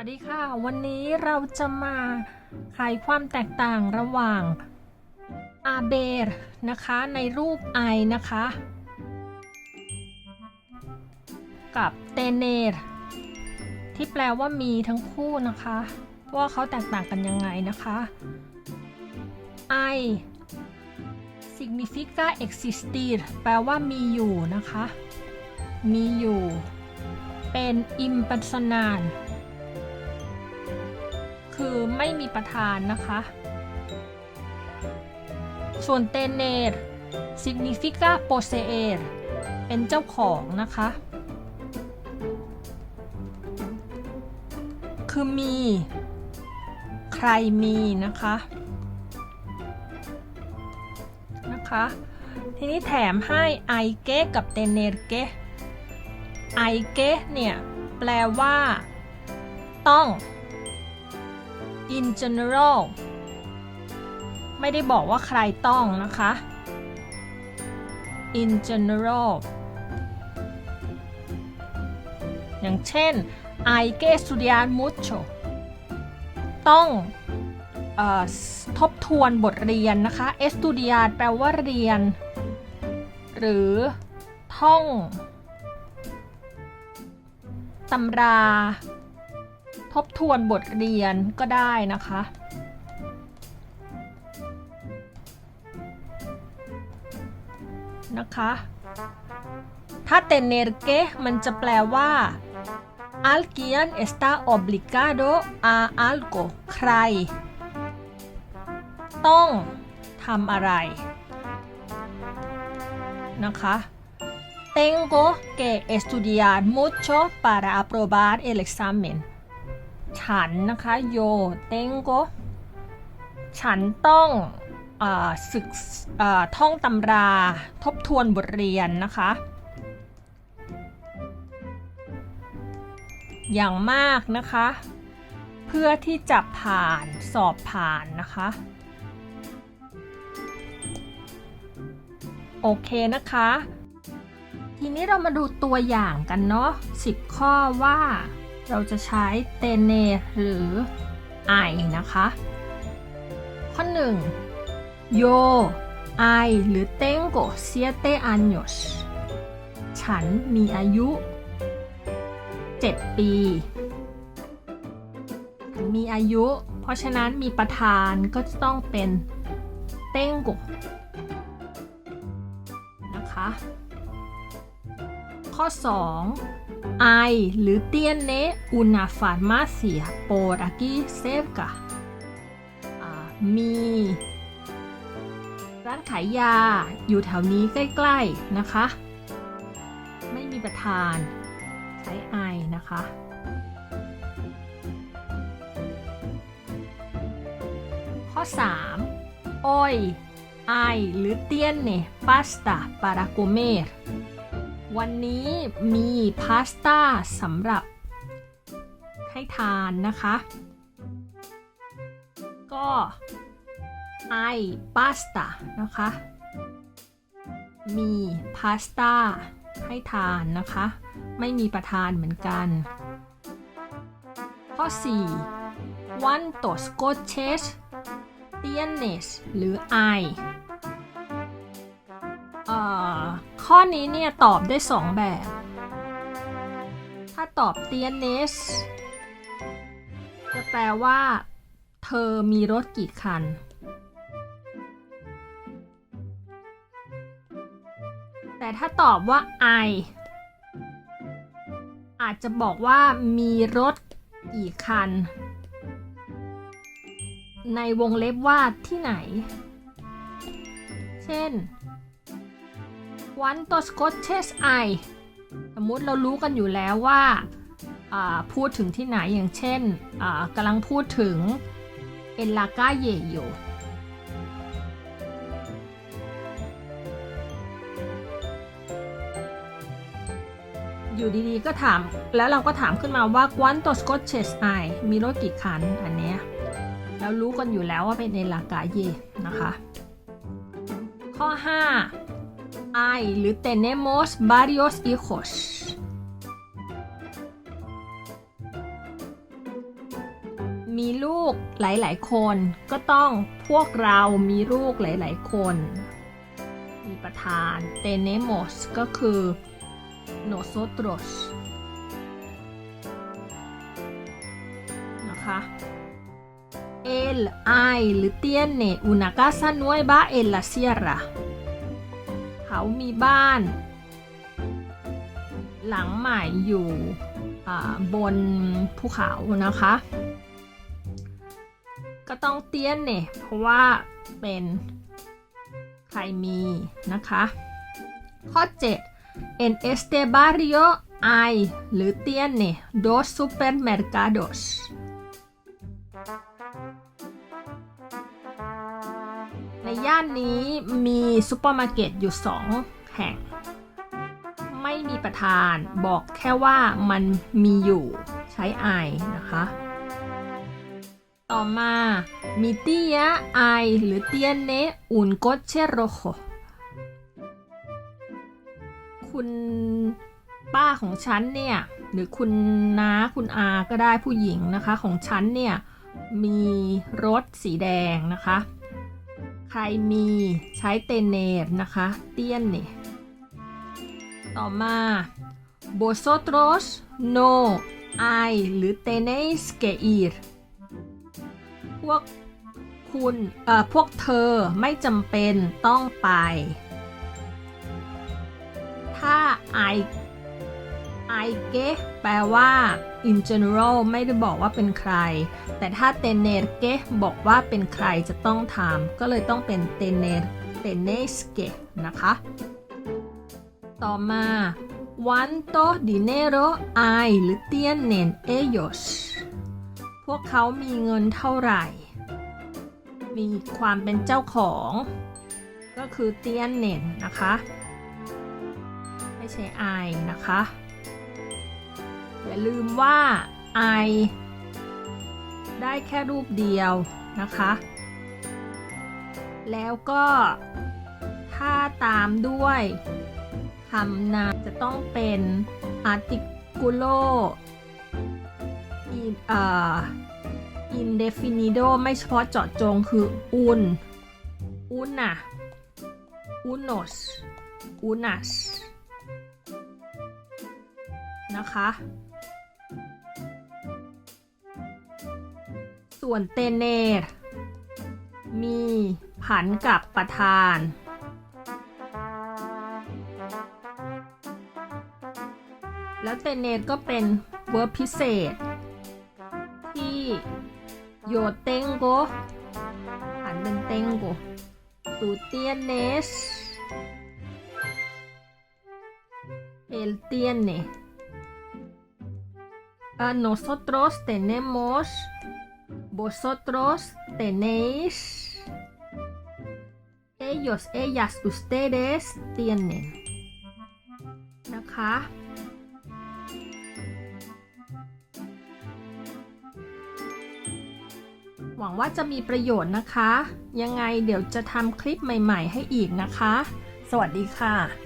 วัสดีค่ะ วันนี้เราจะมาไขความแตกต่างระหว่างอาเบรนะคะในรูปไอนะคะ กับเตเนรที่แปลว่ามีทั้งคู่นะคะ ว่าเขาแตกต่างกันยังไงนะคะไอ significa existir แปลว่ามีอยู่นะคะ มีอยู่ เป็น impersonal คือไม่มีประธานนะคะ ส่วน tener significa poseer เป็นเจ้าของนะคะ คือมี ใครมีนะคะนะคะทีนี้แถมให้ i g e กับ tener ge i g e เนี่ย แปลว่า ต้อง in general ไม่ได้บอกว่าใครต้องนะคะ in general อย่างเช่น I que estudiar mucho ต้องอทบทวนบทเรียนนะคะ estudiar แปลว่าเรียน หรือท่องตำรา บทวนบทเรียนก็ได้นะคะ นะคะ ถ้า tener que มันจะแปลว่า alguien está obligado a algo ใคร ต้องทำอะไร นะคะ tengo que estudiar mucho para aprobar el examen ฉันนะคะโยเต็งโกฉันต้องอศึกท่องตำราทบทวนบทเรียนนะคะอย่างมากนะคะ เพื่อที่จะผ่านสอบผ่านนะคะ โอเคนะคะ ทีนี้เรามาดูตัวอย่างกันเนาะ10 ข้อว่า เราจะใช้เตเนหรือไอนะคะ ข้อ1 yo I หรือ tengo siete años ฉันมีอายุ 7 ปี มีอายุ เพราะฉะนั้นมีประธานก็จะต้องเป็น tengo นะคะ ข้อ 2 I หรือเตียนเนอุณาฟาร์มาเซียโปรอากิเซฟกะมีร้านขายยาอยู่แถวนี้ใกล้ ๆ นะคะ ไม่มีประธาน ใช้ I นะคะข้อ 3 อ้อยไอหรือเตียนเนปาสตาปาราโกเมร์ วันนี้มีพาสต้าสำหรับให้ทานนะคะ ก็ I pasta นะคะ มีพาสต้าให้ทานนะคะ ไม่มีประทานเหมือนกัน ข้อ4 ¿Cuántos coches tienes หรือ I เอ่อ ข้อนี้เนี่ยตอบได้ 2 แบบ ถ้าตอบ tienes จะแปลว่า เธอมีรถกี่คัน แต่ถ้าตอบว่า I อาจจะบอกว่ามีรถกี่คัน ในวงเล็บว่าที่ไหน เช่น ¿Cuántos coches hay สมมติเรารู้กันอยู่แล้วว่าพูดถึงที่ไหนอย่างเช่นกำลังพูดถึง en la calle อยู่อยู่ดีๆ ก็ถาม แล้วเราก็ถามขึ้นมาว่า ¿Cuántos coches hay มีรถกี่คัน อันเนี้ยแล้วรู้กันอยู่แล้วว่าเป็น en la calle นะคะ ข้อ 5 hay หรือ tenemos varios hijos มีลูกหลาย ๆ คน ก็ต้องพวกเรามีลูกหลาย ๆ คน มีประธาน tenemos ก็คือ nosotros นะคะ él hay หรือ tiene una casa nueva en la sierra เขามีบ้าน หลังใหม่อยู่บนภูเขานะคะ ก็ต้องเตี้ยนเนี่ยเพราะว่าเป็นใครมีนะคะ ข้อ 7 en este barrio hay หรือ tiene dos supermercados ในย่านนี้มีซูเปอร์มาร์เก็ตอยู่สองแห่ง ไม่มีประธานบอกแค่ว่ามันมีอยู่ใช้ I นะคะ ต่อมามีเตีย I หรือ tiene un coche rojo คุณป้าของฉันเนี่ยหรือคุณน้าคุณอาก็ได้ผู้หญิงนะคะ ของฉันเนี่ยมีรถสีแดงนะคะ ใครมีใช้เตเนตนะคะ เตี้ยนเนี่ยต่อมา vosotros no hay หรือ tenéis que ir พวกคุณเอ่อพวกเธอไม่จำเป็นต้องไป ถ้า I I g e แปลว่า in general ไม่ได้บอกว่าเป็นใคร แต่ถ้า tener que บอกว่าเป็นใครจะต้องทำก็เลยต้องเป็น tener tenéis que นะคะ ต่อมา ¿cuánto dinero hay หรือ tienen ellos พวกเขามีเงินเท่าไหร่ มีความเป็นเจ้าของ ก็คือ tienen นะคะ ไม่ใช่ I นะคะ อย่าลืมว่า I ได้แค่รูปเดียวนะคะ แล้วก็ ถ้าตามด้วยคำนามจะต้องเป็น articulo in indefinido ไม่เฉพาะเจาะจงคือ un una unos unas นะคะ ส่วนเตเนรมีผันกับประธาน แล้วเตเนรก็เป็นเวิร์บพิเศษ ที่โยเตงโกผันเป็นเตงโกตูเตียนเนสเอลเตียนเน a nosotros tenemos, vosotros tenéis, ellos, ellas, ustedes tienen นะคะ หวังว่าจะมีประโยชน์นะคะ ยังไงเดี๋ยวจะทำคลิปใหม่ ๆ ให้อีกนะคะ สวัสดีค่ะ